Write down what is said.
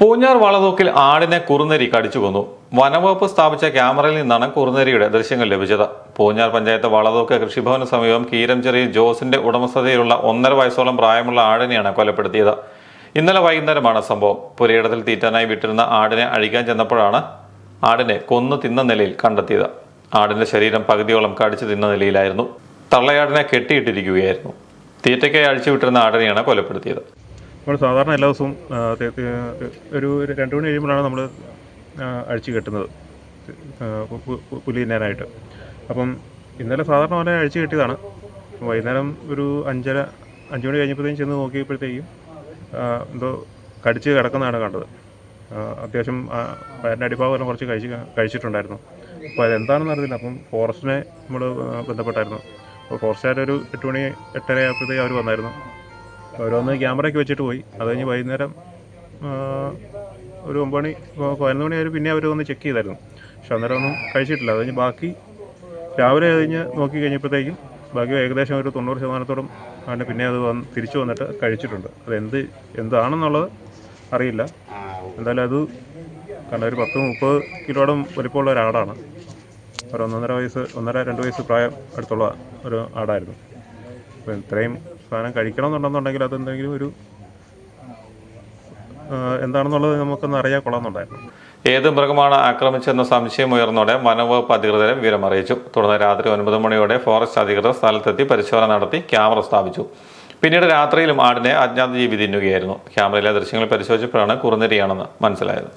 പൂഞ്ഞാർ വളതൂക്കിൽ ആടിനെ കുറുനരി കടിച്ചു കൊന്നു. വനംവകുപ്പ് സ്ഥാപിച്ച ക്യാമറയിൽ നിന്നാണ് കുറുനരിയുടെ ദൃശ്യങ്ങൾ ലഭിച്ചത്. പൂഞ്ഞാർ പഞ്ചായത്ത് വളതൂക്ക് കൃഷിഭവന് സമീപം കീരംചെറി ജോസിന്റെ ഉടമസ്ഥതയിലുള്ള ഒന്നര വയസ്സോളം പ്രായമുള്ള ആടിനെയാണ് കൊലപ്പെടുത്തിയത്. ഇന്നലെ വൈകുന്നേരമാണ് സംഭവം. പുരയിടത്തിൽ തീറ്റാനായി വിട്ടിരുന്ന ആടിനെ അഴിക്കാൻ ചെന്നപ്പോഴാണ് ആടിനെ കൊന്നു തിന്ന നിലയിൽ കണ്ടെത്തിയത്. ആടിന്റെ ശരീരം പകുതിയോളം കടിച്ചു തിന്ന നിലയിലായിരുന്നു. തള്ളയാടിനെ കെട്ടിയിട്ടിരിക്കുകയായിരുന്നു. തീറ്റയ്ക്കായി അഴിച്ചുവിട്ടിരുന്ന ആടിനെയാണ് കൊലപ്പെടുത്തിയത്. നമ്മൾ സാധാരണ എല്ലാ ദിവസവും ഒരു രണ്ട് മണി കഴിയുമ്പോഴാണ് നമ്മൾ അഴിച്ചു കെട്ടുന്നത് ആ, പു- പു- പു- പുലി തിന്നാനായിട്ട് അപ്പം ഇന്നലെ സാധാരണ പോലെ അഴിച്ചു കെട്ടിയതാണ്. വൈകുന്നേരം ഒരു അഞ്ചര അഞ്ച് മണി കഴിഞ്ഞപ്പോഴത്തേക്കും ചെന്ന് നോക്കിയപ്പോഴത്തേക്കും എന്തോ കടിച്ച് കിടക്കുന്നതാണ് കണ്ടത്. അത്യാവശ്യം വയറിന്റെ അടിഭാഗം കുറച്ച് കഴിച്ച് കഴിച്ചിട്ടുണ്ടായിരുന്നു. അപ്പോൾ അതെന്താണെന്ന് അറിയില്ല. അപ്പം ഫോറസ്റ്റിനെ നമ്മൾ ബന്ധപ്പെട്ടായിരുന്നു. അപ്പോൾ ഫോറസ്റ്റുകാരൊരു എട്ട് മണി എട്ടര ആയപ്പോഴത്തേക്ക് അവർ വന്നായിരുന്നു. ഓരോന്ന് ക്യാമറയൊക്കെ വെച്ചിട്ട് പോയി. അത് കഴിഞ്ഞ് വൈകുന്നേരം ഒരു ഒമ്പത് മണി പതിനൊന്ന് മണി ആയാലും പിന്നെ അവർ ഒന്ന് ചെക്ക് ചെയ്തായിരുന്നു. പക്ഷെ അന്നേരം ഒന്നും കഴിച്ചിട്ടില്ല. അത് കഴിഞ്ഞ് ബാക്കി രാവിലെ കഴിഞ്ഞ് നോക്കി കഴിഞ്ഞപ്പോഴത്തേക്കും ബാക്കി ഏകദേശം ഒരു തൊണ്ണൂറ് ശതമാനത്തോളം ആണ് പിന്നെ അത് വന്ന് തിരിച്ചു വന്നിട്ട് കഴിച്ചിട്ടുണ്ട്. അത് എന്ത് എന്താണെന്നുള്ളത് അറിയില്ല. എന്തായാലും അത് കാരണം ഒരു പത്ത് മുപ്പത് കിലോയുടെ വലിപ്പമുള്ള ഒരു ആടാണ് ഒരു ഒന്നൊന്നര വയസ്സ് ഒന്നര രണ്ട് വയസ്സ് പ്രായം അടുത്തുള്ള ഒരു ആടായിരുന്നു. അപ്പോൾ ഇത്രയും സാധനം കഴിക്കണം എന്നുണ്ടെന്നുണ്ടെങ്കിൽ അതെന്തെങ്കിലും ഒരു എന്താണെന്നുള്ളത് നമുക്കൊന്ന് അറിയാൻ കൊള്ളാമെന്നുണ്ടായിരുന്നു ഏത് മൃഗമാണ് ആക്രമിച്ചെന്ന സംശയം ഉയർന്നോടെ വനംവകുപ്പ് അധികൃതരെ വിവരം അറിയിച്ചു തുടർന്ന് രാത്രി ഒൻപത് മണിയോടെ ഫോറസ്റ്റ് അധികൃതർ സ്ഥലത്തെത്തി പരിശോധന നടത്തി ക്യാമറ സ്ഥാപിച്ചു. പിന്നീട് രാത്രിയിലും ആടിനെ അജ്ഞാത ജീവി തിന്നുകയായിരുന്നു. ക്യാമറയിലെ ദൃശ്യങ്ങൾ പരിശോധിച്ചപ്പോഴാണ് കുറുനരിയാണെന്ന് മനസ്സിലായത്.